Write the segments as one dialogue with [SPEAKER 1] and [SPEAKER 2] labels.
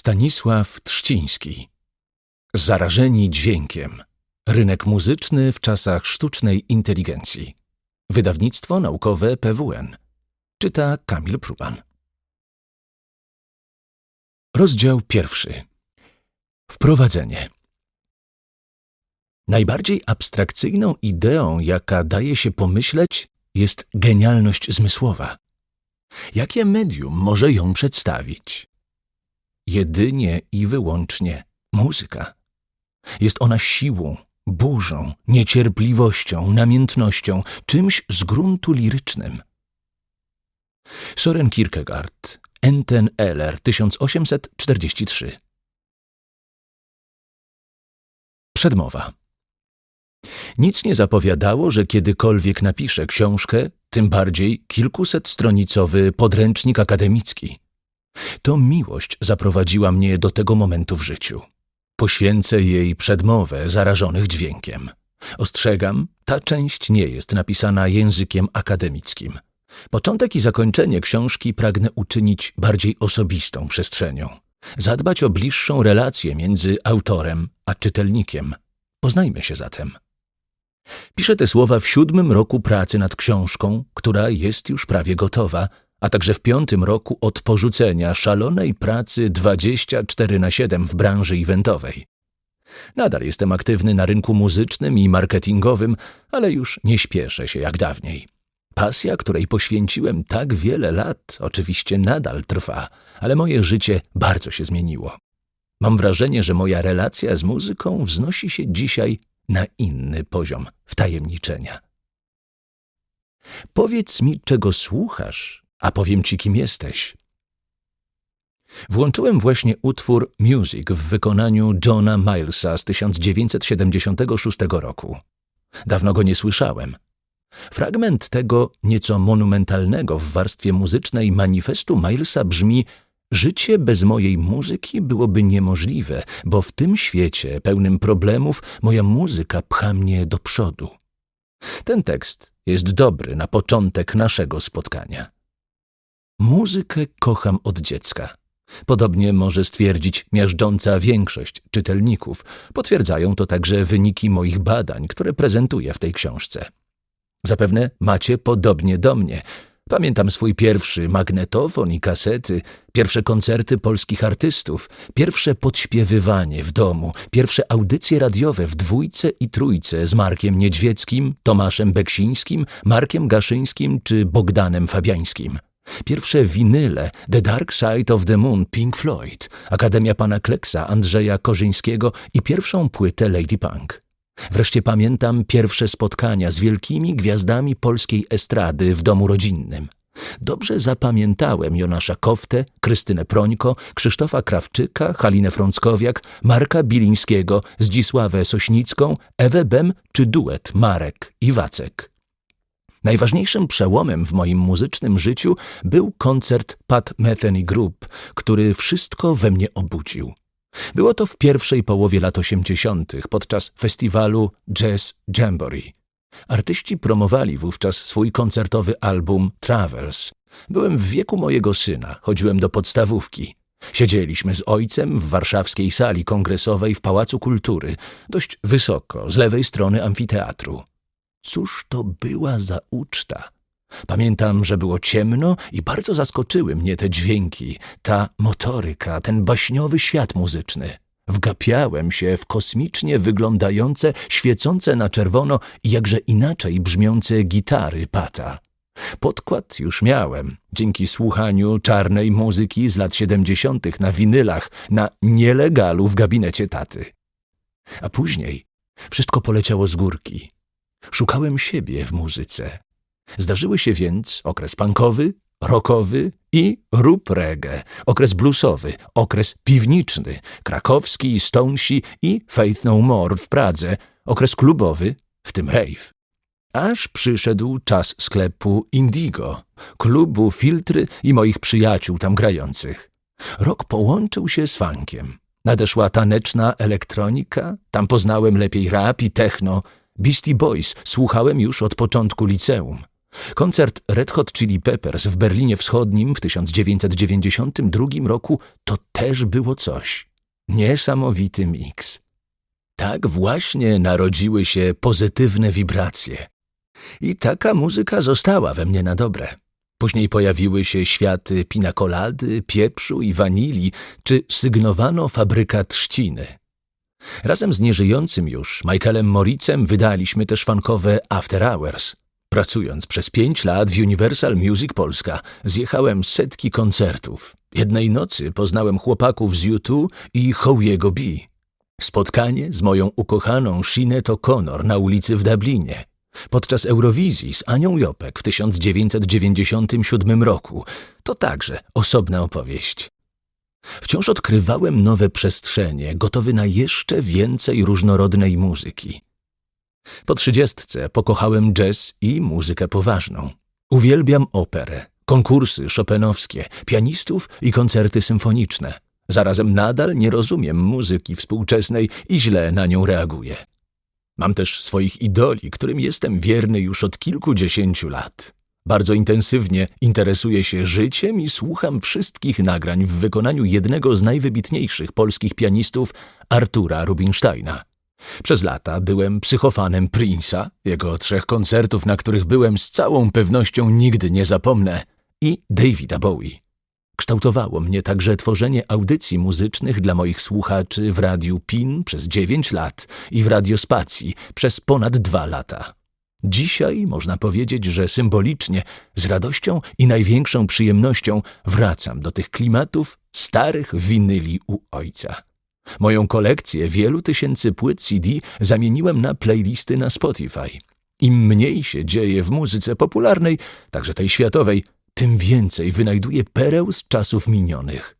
[SPEAKER 1] Stanisław Trzciński. Zarażeni dźwiękiem. Rynek muzyczny w czasach sztucznej inteligencji. Wydawnictwo naukowe PWN Czyta Kamil Pruban Rozdział pierwszy. Wprowadzenie. Najbardziej abstrakcyjną ideą, jaka daje się pomyśleć, jest genialność zmysłowa. Jakie medium może ją przedstawić? Jedynie i wyłącznie muzyka. Jest ona siłą, burzą, niecierpliwością, namiętnością, czymś z gruntu lirycznym. Soren Kierkegaard, Enten Eller, 1843 Przedmowa nic nie zapowiadało, że kiedykolwiek napiszę książkę, tym bardziej kilkusetstronicowy podręcznik akademicki. To miłość zaprowadziła mnie do tego momentu w życiu. Poświęcę jej przedmowę zarażonych dźwiękiem. Ostrzegam, ta część nie jest napisana językiem akademickim. Początek i zakończenie książki pragnę uczynić bardziej osobistą przestrzenią. Zadbać o bliższą relację między autorem a czytelnikiem. Poznajmy się zatem. Piszę te słowa w siódmym roku pracy nad książką, która jest już prawie gotowa, a także w piątym roku od porzucenia szalonej pracy 24 na 7 w branży eventowej. Nadal jestem aktywny na rynku muzycznym i marketingowym, ale już nie śpieszę się jak dawniej. Pasja, której poświęciłem tak wiele lat, oczywiście nadal trwa, ale moje życie bardzo się zmieniło. Mam wrażenie, że moja relacja z muzyką wznosi się dzisiaj na inny poziom wtajemniczenia. Powiedz mi, czego słuchasz, a powiem ci, kim jesteś. Włączyłem właśnie utwór Music w wykonaniu Johna Milesa z 1976 roku. Dawno go nie słyszałem. Fragment tego nieco monumentalnego w warstwie muzycznej manifestu Milesa brzmi Życie bez mojej muzyki byłoby niemożliwe, bo w tym świecie pełnym problemów moja muzyka pcha mnie do przodu. Ten tekst jest dobry na początek naszego spotkania. Muzykę kocham od dziecka. Podobnie może stwierdzić miażdżąca większość czytelników. Potwierdzają to także wyniki moich badań, które prezentuję w tej książce. Zapewne macie podobnie do mnie – Pamiętam swój pierwszy magnetofon i kasety, pierwsze koncerty polskich artystów, pierwsze podśpiewywanie w domu, pierwsze audycje radiowe w dwójce i trójce z Markiem Niedźwieckim, Tomaszem Beksińskim, Markiem Gaszyńskim czy Bogdanem Fabiańskim. Pierwsze winyle The Dark Side of the Moon Pink Floyd, Akademia Pana Kleksa Andrzeja Korzyńskiego i pierwszą płytę Lady Punk. Wreszcie pamiętam pierwsze spotkania z wielkimi gwiazdami polskiej estrady w domu rodzinnym. Dobrze zapamiętałem Jonasza Koftę, Krystynę Prońko, Krzysztofa Krawczyka, Halinę Frąckowiak, Marka Bilińskiego, Zdzisławę Sośnicką, Ewę Bem czy duet Marek i Wacek. Najważniejszym przełomem w moim muzycznym życiu był koncert Pat Metheny Group, który wszystko we mnie obudził. Było to w pierwszej połowie lat osiemdziesiątych podczas festiwalu Jazz Jamboree. Artyści promowali wówczas swój koncertowy album Travels. Byłem w wieku mojego syna, chodziłem do podstawówki. Siedzieliśmy z ojcem w warszawskiej sali kongresowej w Pałacu Kultury, dość wysoko, z lewej strony amfiteatru. Cóż to była za uczta! Pamiętam, że było ciemno i bardzo zaskoczyły mnie te dźwięki, ta motoryka, ten baśniowy świat muzyczny. Wgapiałem się w kosmicznie wyglądające, świecące na czerwono i jakże inaczej brzmiące gitary Pata. Podkład już miałem, dzięki słuchaniu czarnej muzyki z lat siedemdziesiątych na winylach, na nielegalu w gabinecie taty. A później wszystko poleciało z górki. Szukałem siebie w muzyce. Zdarzyły się więc okres punkowy, rockowy i rób reggae, okres bluesowy, okres piwniczny, krakowski, stonesi i Faith No More w Pradze, okres klubowy, w tym rave. Aż przyszedł czas sklepu Indigo, klubu Filtry i moich przyjaciół tam grających. Rok połączył się z funkiem. Nadeszła taneczna elektronika, tam poznałem lepiej rap i techno. Beastie Boys słuchałem już od początku liceum. Koncert Red Hot Chili Peppers w Berlinie Wschodnim w 1992 roku to też było coś. Niesamowity miks. Tak właśnie narodziły się pozytywne wibracje. I taka muzyka została we mnie na dobre. Później pojawiły się światy pinakolady, pieprzu i wanilii, czy sygnowano fabryka trzciny. Razem z nieżyjącym już Michaelem Moricem wydaliśmy też fankowe After Hours. Pracując przez pięć lat w Universal Music Polska, zjechałem setki koncertów. Jednej nocy poznałem chłopaków z U2 i Howiego B. Spotkanie z moją ukochaną Sinead O'Connor na ulicy w Dublinie. Podczas Eurowizji z Anią Jopek w 1997 roku. To także osobna opowieść. Wciąż odkrywałem nowe przestrzenie, gotowy na jeszcze więcej różnorodnej muzyki. Po trzydziestce pokochałem jazz i muzykę poważną. Uwielbiam operę, konkursy szopenowskie, pianistów i koncerty symfoniczne. Zarazem nadal nie rozumiem muzyki współczesnej i źle na nią reaguję. Mam też swoich idoli, którym jestem wierny już od kilkudziesięciu lat. Bardzo intensywnie interesuję się życiem i słucham wszystkich nagrań w wykonaniu jednego z najwybitniejszych polskich pianistów, Artura Rubinsteina. Przez lata byłem psychofanem Prince'a, jego trzech koncertów, na których byłem z całą pewnością nigdy nie zapomnę, i Davida Bowie. Kształtowało mnie także tworzenie audycji muzycznych dla moich słuchaczy w Radiu PIN przez dziewięć lat i w Radiospacji przez ponad dwa lata. Dzisiaj można powiedzieć, że symbolicznie, z radością i największą przyjemnością wracam do tych klimatów starych winyli u ojca. Moją kolekcję wielu tysięcy płyt CD zamieniłem na playlisty na Spotify. Im mniej się dzieje w muzyce popularnej, także tej światowej, tym więcej wynajduję pereł z czasów minionych.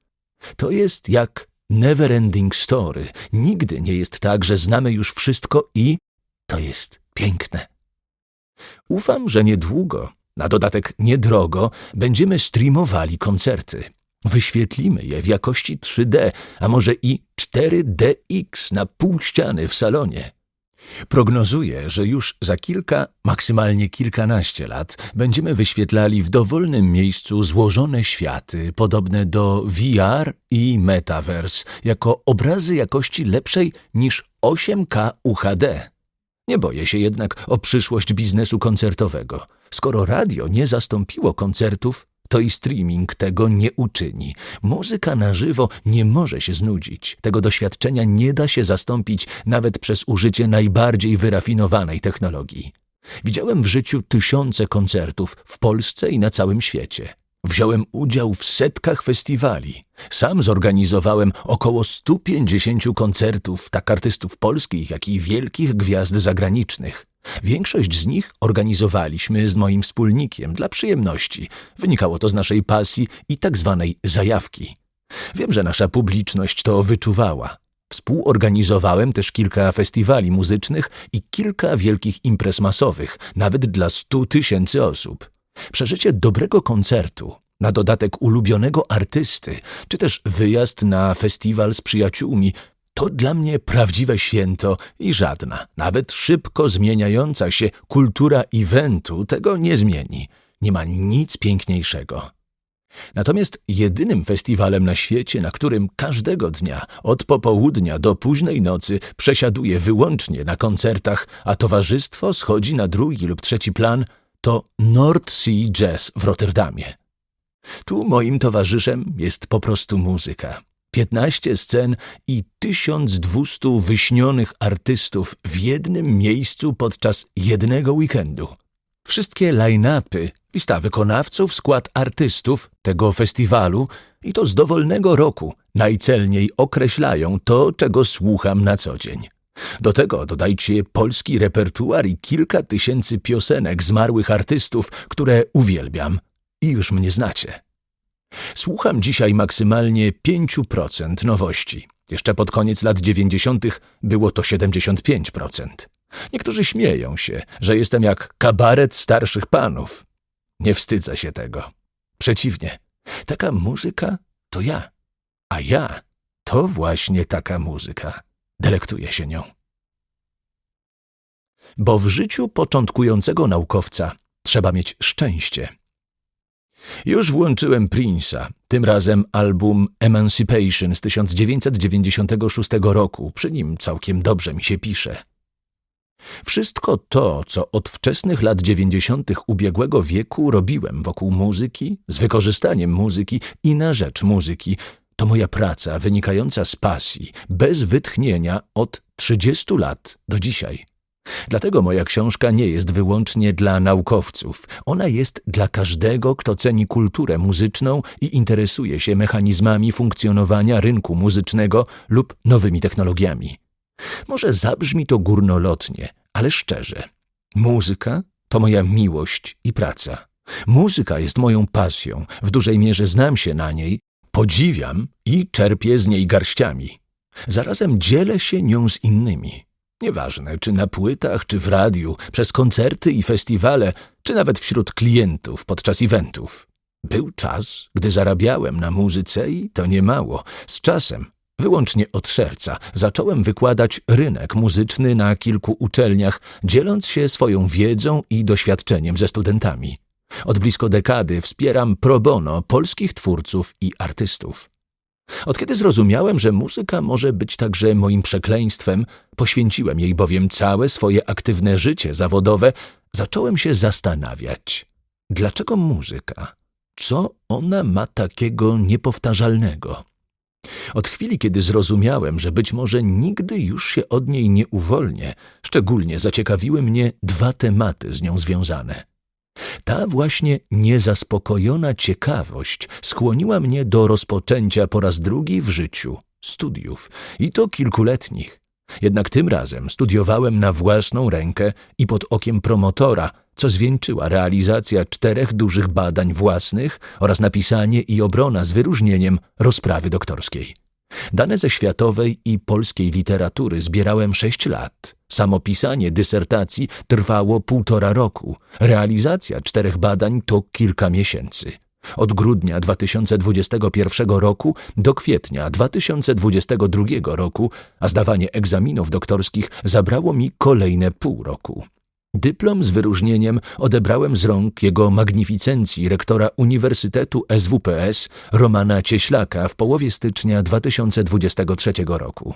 [SPEAKER 1] To jest jak neverending story. Nigdy nie jest tak, że znamy już wszystko i to jest piękne. Ufam, że niedługo, na dodatek niedrogo, będziemy streamowali koncerty. Wyświetlimy je w jakości 3D, a może i 4DX na pół ściany w salonie. Prognozuję, że już za kilka, maksymalnie kilkanaście lat będziemy wyświetlali w dowolnym miejscu złożone światy podobne do VR i Metaverse jako obrazy jakości lepszej niż 8K UHD. Nie boję się jednak o przyszłość biznesu koncertowego. Skoro radio nie zastąpiło koncertów, to i streaming tego nie uczyni. Muzyka na żywo nie może się znudzić. Tego doświadczenia nie da się zastąpić nawet przez użycie najbardziej wyrafinowanej technologii. Widziałem w życiu tysiące koncertów w Polsce i na całym świecie. Wziąłem udział w setkach festiwali. Sam zorganizowałem około 150 koncertów, tak artystów polskich, jak i wielkich gwiazd zagranicznych. Większość z nich organizowaliśmy z moim wspólnikiem dla przyjemności. Wynikało to z naszej pasji i tak zwanej zajawki. Wiem, że nasza publiczność to wyczuwała. Współorganizowałem też kilka festiwali muzycznych i kilka wielkich imprez masowych, nawet dla stu tysięcy osób. Przeżycie dobrego koncertu, na dodatek ulubionego artysty, czy też wyjazd na festiwal z przyjaciółmi, to dla mnie prawdziwe święto i żadna, nawet szybko zmieniająca się kultura eventu tego nie zmieni. Nie ma nic piękniejszego. Natomiast jedynym festiwalem na świecie, na którym każdego dnia, od popołudnia do późnej nocy, przesiaduje wyłącznie na koncertach, a towarzystwo schodzi na drugi lub trzeci plan, to North Sea Jazz w Rotterdamie. Tu moim towarzyszem jest po prostu muzyka. 15 scen i 1200 wyśnionych artystów w jednym miejscu podczas jednego weekendu. Wszystkie line-upy, lista wykonawców, skład artystów tego festiwalu i to z dowolnego roku najcelniej określają to, czego słucham na co dzień. Do tego dodajcie polski repertuar i kilka tysięcy piosenek zmarłych artystów, które uwielbiam i już mnie znacie. Słucham dzisiaj maksymalnie 5% nowości. Jeszcze pod koniec lat 90. było to 75%. Niektórzy śmieją się, że jestem jak kabaret starszych panów. Nie wstydzę się tego. Przeciwnie, taka muzyka to ja, a ja to właśnie taka muzyka. Delektuję się nią. Bo w życiu początkującego naukowca trzeba mieć szczęście. Już włączyłem Prince'a, tym razem album Emancipation z 1996 roku, przy nim całkiem dobrze mi się pisze. Wszystko to, co od wczesnych lat dziewięćdziesiątych ubiegłego wieku robiłem wokół muzyki, z wykorzystaniem muzyki i na rzecz muzyki, to moja praca wynikająca z pasji, bez wytchnienia od 30 lat do dzisiaj. Dlatego moja książka nie jest wyłącznie dla naukowców. Ona jest dla każdego, kto ceni kulturę muzyczną i interesuje się mechanizmami funkcjonowania rynku muzycznego lub nowymi technologiami. Może zabrzmi to górnolotnie, ale szczerze. Muzyka to moja miłość i praca. Muzyka jest moją pasją, w dużej mierze znam się na niej, podziwiam i czerpię z niej garściami. Zarazem dzielę się nią z innymi. Nieważne, czy na płytach, czy w radiu, przez koncerty i festiwale, czy nawet wśród klientów podczas eventów. Był czas, gdy zarabiałem na muzyce i to nie mało. Z czasem, wyłącznie od serca, zacząłem wykładać rynek muzyczny na kilku uczelniach, dzieląc się swoją wiedzą i doświadczeniem ze studentami. Od blisko dekady wspieram pro bono polskich twórców i artystów. Od kiedy zrozumiałem, że muzyka może być także moim przekleństwem, poświęciłem jej bowiem całe swoje aktywne życie zawodowe, zacząłem się zastanawiać, dlaczego muzyka? Co ona ma takiego niepowtarzalnego? Od chwili, kiedy zrozumiałem, że być może nigdy już się od niej nie uwolnię, szczególnie zaciekawiły mnie dwa tematy z nią związane. Ta właśnie niezaspokojona ciekawość skłoniła mnie do rozpoczęcia po raz drugi w życiu studiów, i to kilkuletnich. Jednak tym razem studiowałem na własną rękę i pod okiem promotora, co zwieńczyła realizacja czterech dużych badań własnych oraz napisanie i obrona z wyróżnieniem rozprawy doktorskiej. Dane ze światowej i polskiej literatury zbierałem sześć lat. Samo pisanie dysertacji trwało półtora roku. Realizacja czterech badań to kilka miesięcy. Od grudnia 2021 roku do kwietnia 2022 roku, a zdawanie egzaminów doktorskich zabrało mi kolejne pół roku. Dyplom z wyróżnieniem odebrałem z rąk jego magnificencji rektora Uniwersytetu SWPS Romana Cieślaka w połowie stycznia 2023 roku.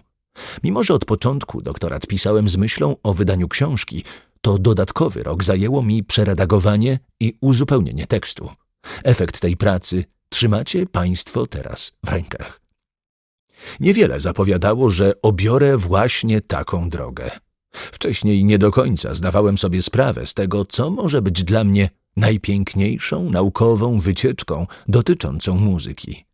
[SPEAKER 1] Mimo, że od początku doktorat pisałem z myślą o wydaniu książki, to dodatkowy rok zajęło mi przeredagowanie i uzupełnienie tekstu. Efekt tej pracy trzymacie Państwo teraz w rękach. Niewiele zapowiadało, że obiorę właśnie taką drogę. Wcześniej nie do końca zdawałem sobie sprawę z tego, co może być dla mnie najpiękniejszą naukową wycieczką dotyczącą muzyki.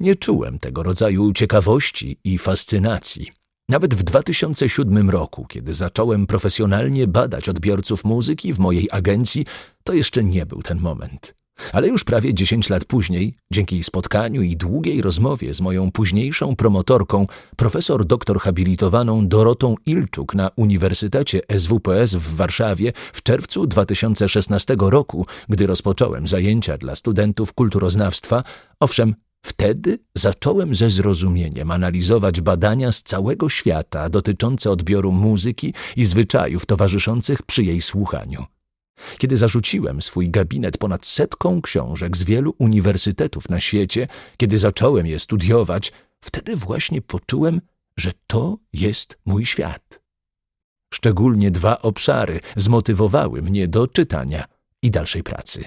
[SPEAKER 1] Nie czułem tego rodzaju ciekawości i fascynacji. Nawet w 2007 roku, kiedy zacząłem profesjonalnie badać odbiorców muzyki w mojej agencji, to jeszcze nie był ten moment. Ale już prawie 10 lat później, dzięki spotkaniu i długiej rozmowie z moją późniejszą promotorką, profesor doktor habilitowaną Dorotą Ilczuk na Uniwersytecie SWPS w Warszawie w czerwcu 2016 roku, gdy rozpocząłem zajęcia dla studentów kulturoznawstwa, owszem, Wtedy zacząłem ze zrozumieniem analizować badania z całego świata dotyczące odbioru muzyki i zwyczajów towarzyszących przy jej słuchaniu. Kiedy zarzuciłem swój gabinet ponad setką książek z wielu uniwersytetów na świecie, kiedy zacząłem je studiować, wtedy właśnie poczułem, że to jest mój świat. Szczególnie dwa obszary zmotywowały mnie do czytania i dalszej pracy.